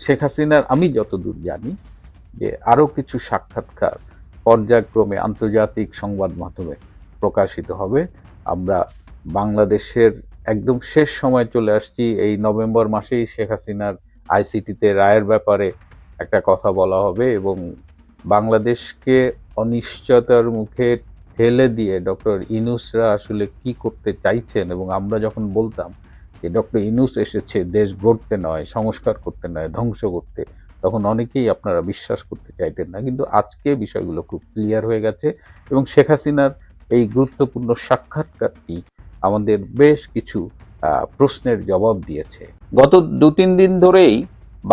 শেখ হাসিনার, আমি যতদূর জানি, যে আরও কিছু সাক্ষাৎকার পর্যায়ক্রমে আন্তর্জাতিক সংবাদ মাধ্যমে প্রকাশিত হবে। আমরা বাংলাদেশের একদম শেষ সময় চলে আসছি। এই নভেম্বর মাসেই শেখ হাসিনার আইসিটিতে রায়ের ব্যাপারে একটা কথা বলা হবে এবং বাংলাদেশকে অনিশ্চয়তার মুখে ঠেলে দিয়ে ডক্টর ইনুসরা আসলে কি করতে চাইছেন এবং আমরা যখন বলতাম যে ডক্টর ইনুস এসেছে, দেশ গড়তে নয়, সংস্কার করতে নয়, ধ্বংস করতে। তখন অনেকেই আপনারা বিশ্বাস করতে চাইতেন না। কিন্তু আজকে বিষয়গুলো খুব ক্লিয়ার হয়ে গেছে এবং শেখ হাসিনার এই গুরুত্বপূর্ণ সাক্ষাৎকারটি আমাদের বেশ কিছু প্রশ্নের জবাব দিয়েছে। গত দু তিন দিন ধরেই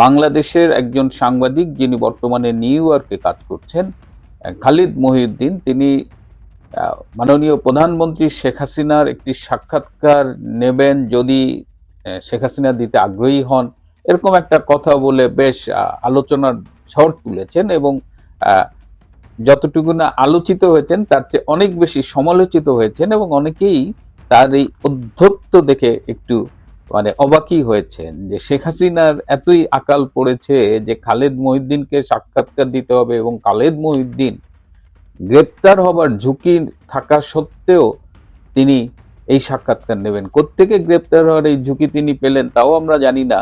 বাংলাদেশের একজন সাংবাদিক যিনি বর্তমানে নিউ ইয়র্কে কাজ করছেন খালিদ মহিউদ্দিন, তিনি মাননীয় প্রধানমন্ত্রী শেখ হাসিনার একটি সাক্ষাৎকার নেবেন যদি শেখ হাসিনা দিতে আগ্রহী হন। এরকম একটা কথা বলে বেশ আলোচনার ঝড় তুলেছেন এবং যতটুকু না আলোচিত হয়েছেন, তার চেয়ে অনেক বেশি সমালোচিত হয়েছেন এবং অনেকেই তার এই অধ্যত্ত দেখে একটু মানে অবাকই হয়েছেন যে শেখ হাসিনার এতই আকাল পড়েছে যে খালেদ মহিউদ্দিনকে সাক্ষাৎকার দিতে হবে এবং খালেদ মহিউদ্দিন গ্রেপ্তার হবার ঝুঁকি থাকা সত্ত্বেও তিনি এই সাক্ষাৎকার নেবেন। কোত্থেকে গ্রেপ্তার হওয়ার এই ঝুঁকি তিনি পেলেন তাও আমরা জানি না।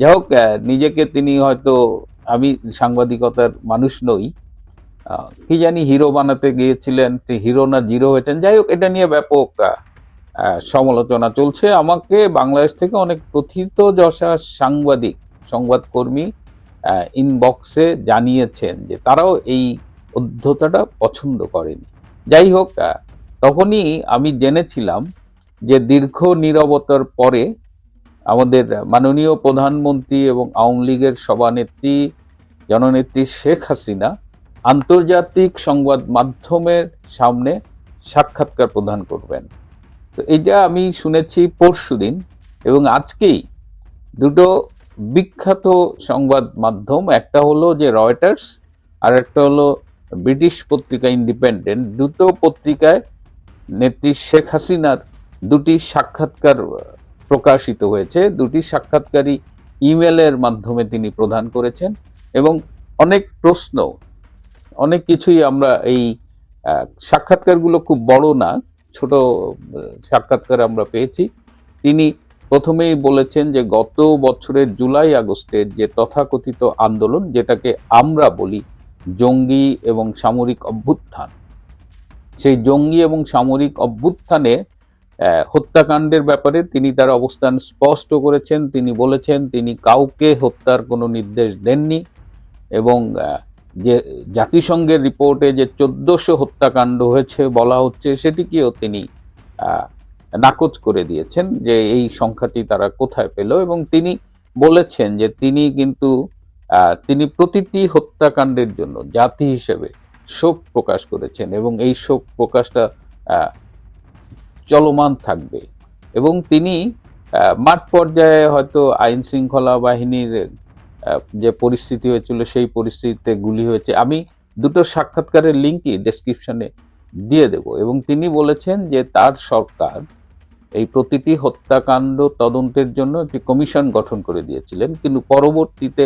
যাই হোক নিজেকে তিনি হয়তো, আমি সাংবাদিকতার মানুষ নই। কি জানি হিরো বানাতে গিয়েছিলেন হিরো না জিরো হয়েছেন। যাই হোক, এটা নিয়ে ব্যাপক সমালোচনা চলছে। আমাকে বাংলাদেশ থেকে অনেক প্রথিত যশা সাংবাদিক সংবাদকর্মী ইনবক্সে জানিয়েছেন যে তারাও এই অধ্যতাটা পছন্দ করেনি। যাই হোক তখনই আমি জেনেছিলাম যে দীর্ঘ নিরবতার পরে আমাদের মাননীয় প্রধানমন্ত্রী এবং আওয়ামী লীগের সভানেত্রী, জননেত্রী শেখ হাসিনা আন্তর্জাতিক সংবাদ মাধ্যমের সামনে সাক্ষাৎকার প্রদান করবেন। তো এটা আমি শুনেছি পরশুদিন এবং আজকেই দুটো বিখ্যাত সংবাদ মাধ্যম, একটা হলো যে রয়টার্স আর একটা হলো ব্রিটিশ পত্রিকা ইন্ডিপেন্ডেন্ট দুটো পত্রিকায় নেত্রী শেখ হাসিনার দুটি সাক্ষাৎকার প্রকাশিত হয়েছে। দুটি সাক্ষাৎকারই ইমেলের মাধ্যমে তিনি প্রদান করেছেন এবং অনেক প্রশ্ন, অনেক কিছুই আমরা এই সাক্ষাৎকারগুলো খুব বড় না, ছোট সাক্ষাৎকার আমরা পেয়েছি। তিনি প্রথমেই বলেছেন যে গত বছরের জুলাই আগস্টের যে তথাকথিত আন্দোলন, যেটাকে আমরা বলি জঙ্গি এবং সামরিক অভ্যুত্থান। সেই জঙ্গি এবং সামরিক অভ্যুত্থানে হত্যাকাণ্ডের ব্যাপারে তিনি তার অবস্থান স্পষ্ট করেছেন, তিনি বলেছেন তিনি কাউকে হত্যার কোনো নির্দেশ দেননি এবং যে জাতিসংঘের রিপোর্টে যে চোদ্দশো হত্যাকাণ্ড হয়েছে বলা হচ্ছে, সেটিকেও তিনি নাকচ করে দিয়েছেন যে এই সংখ্যাটি তারা কোথায় পেল এবং তিনি বলেছেন যে তিনি কিন্তু তিনি প্রতিটি হত্যাকাণ্ডের জন্য জাতি হিসেবে শোক প্রকাশ করেছেন এবং এই শোক প্রকাশটা চলমান থাকবে। এবং তিনি মাঠ পর্যায়ে হয়তো আইন শৃঙ্খলা বাহিনীর যে পরিস্থিতি হয়েছিল, সেই পরিস্থিতিতে গুলি হয়েছে। আমি দুটো সাক্ষাৎকারের লিঙ্কই ডেসক্রিপশনে দিয়ে দেব। এবং তিনি বলেছেন যে তার সরকার এই প্রতিটি হত্যাকাণ্ড তদন্তের জন্য একটি কমিশন গঠন করে দিয়েছিলেন। কিন্তু পরবর্তীতে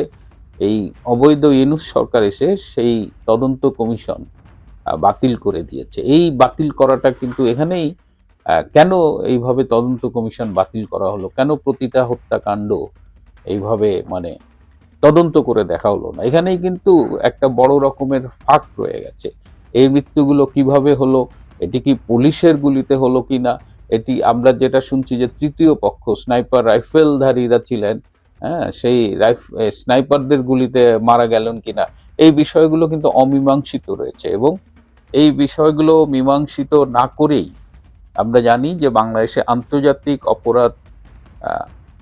এই অবৈধ ইউনুস সরকার এসে সেই তদন্ত কমিশন বাতিল করে দিয়েছে। এই বাতিল করাটা কিন্তু এখানেই কেন এইভাবে তদন্ত কমিশন বাতিল করা হলো? কেন প্রতিটা হত্যাকাণ্ড এইভাবে মানে তদন্ত করে দেখা হলো না? এখানেই কিন্তু একটা বড় রকমের ফাঁক রয়ে গেছে। এই মৃত্যুগুলো কীভাবে হলো? এটি কি পুলিশের গুলিতে হলো কিনা? এটি আমরা যেটা শুনছি যে তৃতীয় পক্ষ, স্নাইপার রাইফেলধারীরা ছিলেন হ্যাঁ সেই রাইফ স্নাইপারদের গুলিতে মারা গেলেন কিনা, এই বিষয়গুলো কিন্তু অমীমাংসিত রয়েছে এবং এই বিষয়গুলো মীমাংসিত না করেই আমরা জানি যে বাংলাদেশে আন্তর্জাতিক অপরাধ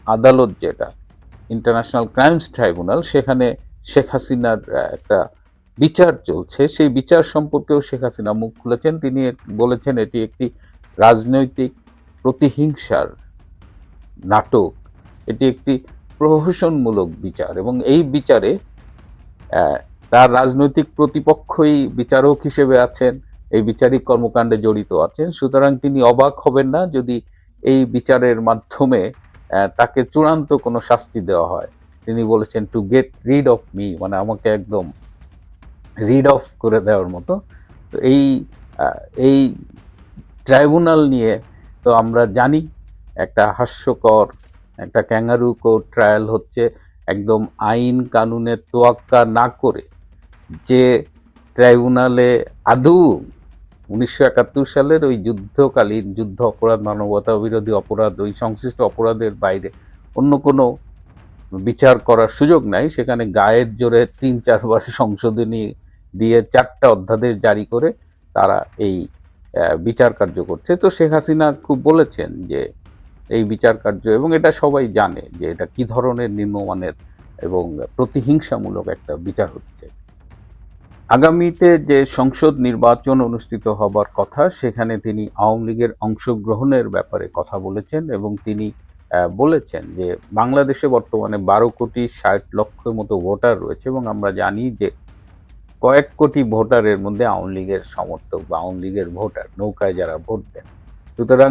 আদালত যেটা ইন্টারন্যাশনাল ক্রাইমস ট্রাইব্যুনাল সেখানে শেখ হাসিনার একটা বিচার চলছে। সেই বিচার সম্পর্কেও শেখ হাসিনা মুখ খুলেছেন। তিনি বলেছেন এটি একটি রাজনৈতিক প্রতিহিংসার নাটক। এটি একটি প্রহসনমূলক বিচার এবং এই বিচারে তার রাজনৈতিক প্রতিপক্ষই বিচারক হিসেবে আছেন, এই বিচারিক কর্মকাণ্ডে জড়িত আছেন। সুতরাং তিনি অবাক হবেন না যদি এই বিচারের মাধ্যমে তাকে চূড়ান্ত কোনো শাস্তি দেওয়া হয়। তিনি বলেছেন to get rid of me মানে আমাকে একদম রিড অফ করে দেওয়ার মতো। তো এই এই ট্রাইব্যুনাল নিয়ে তো আমরা জানি, একটা হাস্যকর একটা ক্যাঙ্গারু কোর্ট ট্রায়াল হচ্ছে, একদম আইন কানুনের তোয়াক্কা না করে যে ট্রাইব্যুনালে আদৌ উনিশশো একাত্তর সালের ওই যুদ্ধকালীন যুদ্ধ অপরাধ, মানবতা বিরোধী অপরাধ, ওই সংশ্লিষ্ট অপরাধের বাইরে অন্য কোনো বিচার করার সুযোগ নাই। সেখানে গায়ের জোরে তিন চারবার সংশোধনী দিয়ে চারটা অধ্যাদেশ জারি করে তারা এই বিচার কার্য করছে। তো শেখ হাসিনা খুব বলেছেন যে এই বিচার কার্য এবং এটা সবাই জানে যে এটা কি ধরনের নিম্নমানের এবং প্রতিহিংসামূলক একটা বিচার হচ্ছে। আগামীতে যে সংসদ নির্বাচন অনুষ্ঠিত হবার কথা, সেখানে তিনি আওয়ামী লীগের অংশগ্রহণের ব্যাপারে কথা বলেছেন এবং তিনি বলেছেন যে বাংলাদেশে বর্তমানে বারো কোটি ষাট লক্ষের মতো ভোটার রয়েছে এবং আমরা জানি যে কয়েক কোটি ভোটারের মধ্যে আওয়ামী লীগের সমর্থক বা আওয়ামী লীগের ভোটার, নৌকায় যারা ভোট দেন। সুতরাং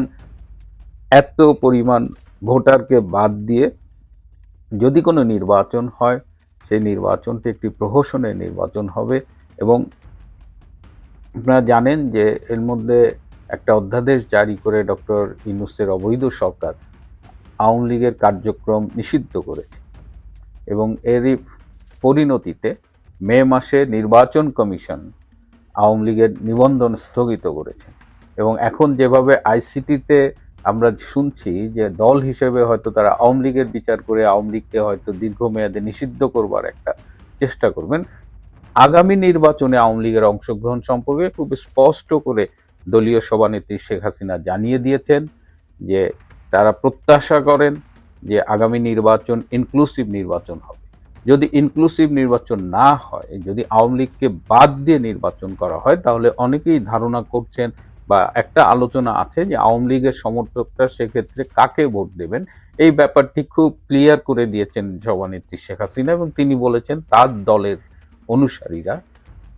এত পরিমাণ ভোটারকে বাদ দিয়ে যদি কোনো নির্বাচন হয়, সেই নির্বাচনটি একটি প্রহসনের নির্বাচন হবে এবং আপনারা জানেন যে এর মধ্যে একটা অধ্যাদেশ জারি করে ডক্টর ইউনুসের অবৈধ সরকার আওয়ামী লীগের কার্যক্রম নিষিদ্ধ করেছে এবং এরই পরিণতিতে মে মাসে নির্বাচন কমিশন আওয়ামী লীগের নিবন্ধন স্থগিত করেছে এবং এখন যেভাবে আইসিটিতে আমরা শুনছি যে দল হিসেবে হয়তো তারা আওয়ামী লীগের বিচার করে আওয়ামী লীগকে হয়তো দীর্ঘমেয়াদে নিষিদ্ধ করবার একটা চেষ্টা করবেন। আগামী নির্বাচনে আওয়ামী লীগের অংশগ্রহণ সম্পর্কে খুব স্পষ্ট করে দলীয় সভানেত্রী শেখ হাসিনা জানিয়ে দিয়েছেন যে তারা প্রত্যাশা করেন যে আগামী নির্বাচন ইনক্লুসিভ নির্বাচন হবে। যদি ইনক্লুসিভ নির্বাচন না হয়, যদি আওয়ামী লীগকে বাদ দিয়ে নির্বাচন করা হয়, তাহলে অনেকেই ধারণা করছেন বা একটা আলোচনা আছে যে আওয়ামী লীগের সমর্থকরা সেক্ষেত্রে কাকে ভোট দেবেন? এই ব্যাপারটি খুব ক্লিয়ার করে দিয়েছেন সভানেত্রী শেখ হাসিনা এবং তিনি বলেছেন, তার দলের অনুসারীরা,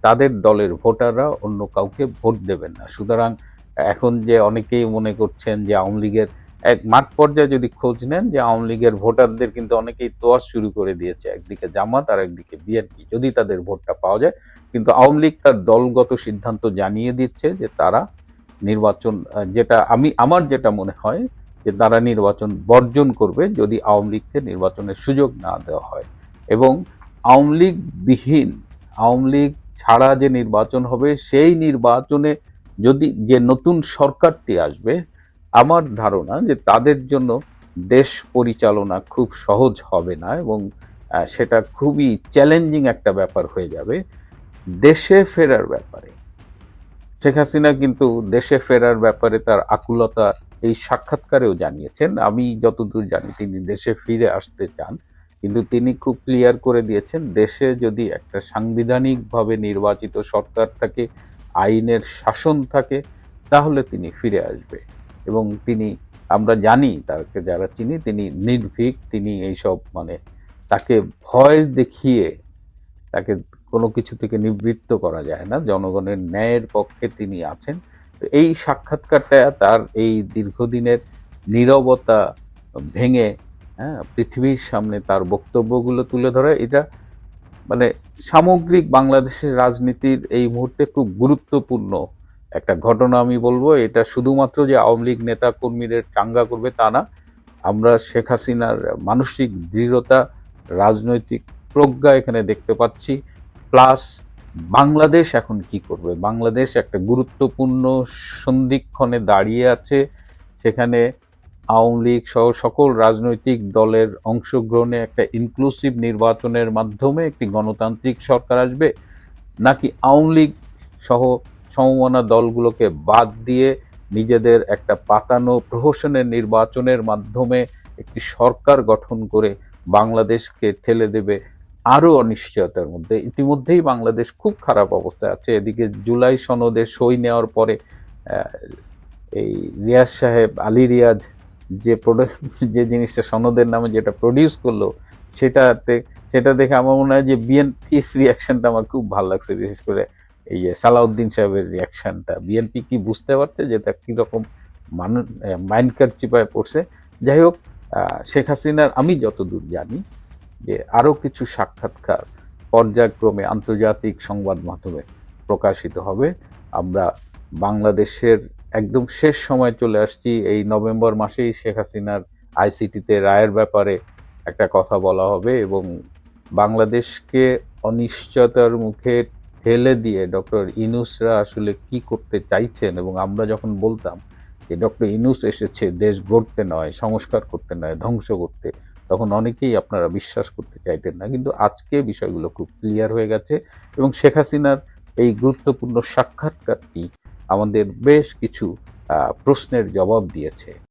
তাদের দলের ভোটাররা অন্য কাউকে ভোট দেবেন না। সুতরাং এখন যে অনেকেই মনে করছেন যে আওয়ামী লীগের এক মাঠ পর্যায়ে যদি খোঁজ নেন যে আওয়ামী লীগের ভোটারদের কিন্তু অনেকেই তোয়া শুরু করে দিয়েছে, একদিকে জামাত আর একদিকে বিএনপি, যদি তাদের ভোটটা পাওয়া যায়। কিন্তু আওয়ামী লীগ তার দলগত সিদ্ধান্ত জানিয়ে দিচ্ছে যে তারা নির্বাচন যেটা আমি, আমার যেটা মনে হয় যে তারা নির্বাচন বর্জন করবে যদি আওয়ামী লীগকে নির্বাচনের সুযোগ না দেওয়া হয়। এবং আওয়ামী লীগ বিহীন, আওয়ামী লীগ ছাড়া যে নির্বাচন হবে, সেই নির্বাচনে যদি যে নতুন সরকারটি আসবে, আমার ধারণা যে তাদের জন্য দেশ পরিচালনা খুব সহজ হবে না এবং সেটা খুবই চ্যালেঞ্জিং একটা ব্যাপার হয়ে যাবে। দেশে ফেরার ব্যাপারে শেখ হাসিনা কিন্তু দেশে ফেরার ব্যাপারে তার আকুলতা এই সাক্ষাৎকারেও জানিয়েছেন। আমি যতদূর জানি তিনি দেশে ফিরে আসতে চান, কিন্তু তিনি খুব ক্লিয়ার করে দিয়েছেন, দেশে যদি একটা সাংবিধানিকভাবে নির্বাচিত সরকার থাকে, আইনের শাসন থাকে, তাহলে তিনি ফিরে আসবে। এবং তিনি, আমরা জানি তাকে যারা চিনি, তিনি নির্ভীক, তিনি এইসব মানে তাকে ভয় দেখিয়ে তাকে কোনো কিছু থেকে নিবৃত্ত করা যায় না। জনগণের ন্যায়ের পক্ষে তিনি আছেন। তো এই সাক্ষাৎকারটা তার এই দীর্ঘদিনের নীরবতা ভেঙে হ্যাঁ পৃথিবীর সামনে তার বক্তব্যগুলো তুলে ধরে, এটা মানে সামগ্রিক বাংলাদেশের রাজনীতির এই মুহূর্তে খুব গুরুত্বপূর্ণ একটা ঘটনা আমি বলব। এটা শুধুমাত্র যে আওয়ামী লীগ নেতা কর্মীদের চাঙ্গা করবে তা না, আমরা শেখ হাসিনার মানসিক দৃঢ়তা, রাজনৈতিক প্রজ্ঞা এখানে দেখতে পাচ্ছি। প্লাস বাংলাদেশ এখন কি করবে? বাংলাদেশ একটা গুরুত্বপূর্ণ সন্ধিক্ষণে দাঁড়িয়ে আছে, সেখানে আওয়ামী লীগ সহ সকল রাজনৈতিক দলের অংশগ্রহণে একটা ইনক্লুসিভ নির্বাচনের মাধ্যমে একটি গণতান্ত্রিক সরকার আসবে, নাকি আওয়ামী লীগ সহ সমমনা দলগুলোকে বাদ দিয়ে নিজেদের একটা পাতানো প্রহসনের নির্বাচনের মাধ্যমে একটি সরকার গঠন করে বাংলাদেশকে ঠেলে দেবে আরও অনিশ্চয়তার মধ্যে। ইতিমধ্যেই বাংলাদেশ খুব খারাপ অবস্থায় আছে। এদিকে জুলাই সনদে সই নেওয়ার পরে এই রিয়াজ সাহেব, আলী রিয়াজ যে প্রোডাক্ট, যে জিনিসটা সনদের নামে যেটা প্রডিউস করল, সেটাতে, সেটা দেখে আমার মনে হয় যে বিএনপির রিয়াকশনটা আমার খুব ভালো লাগছে, বিশেষ করে এই যে সালাউদ্দিন সাহেবের রিয়াকশনটা বিএনপি কি বুঝতে পারছে যে এটা কীরকম মানুষ মাইন্ড কার চিপায় পড়ছে? যাই হোক শেখ হাসিনার, আমি যতদূর জানি যে আরও কিছু সাক্ষাৎকার পর্যায়ক্রমে আন্তর্জাতিক সংবাদ মাধ্যমে প্রকাশিত হবে। আমরা বাংলাদেশের একদম শেষ সময় চলে আসছি। এই নভেম্বর মাসেই শেখ হাসিনার আইসিটিতে রায়ের ব্যাপারে একটা কথা বলা হবে এবং বাংলাদেশকে অনিশ্চয়তার মুখে ঠেলে দিয়ে ডক্টর ইনুসরা আসলে কি করতে চাইছেন এবং আমরা যখন বলতাম যে ডক্টর ইনুস এসেছে দেশ গড়তে নয়, সংস্কার করতে নয়, ধ্বংস করতে তখন অনেকেই আপনারা বিশ্বাস করতে চাইতেন না। কিন্তু আজকে বিষয়গুলো খুব ক্লিয়ার হয়ে গেছে এবং শেখ হাসিনার এই গুরুত্বপূর্ণ সাক্ষাৎকারটি আমাদের বেশ কিছু প্রশ্নের জবাব দিয়েছে।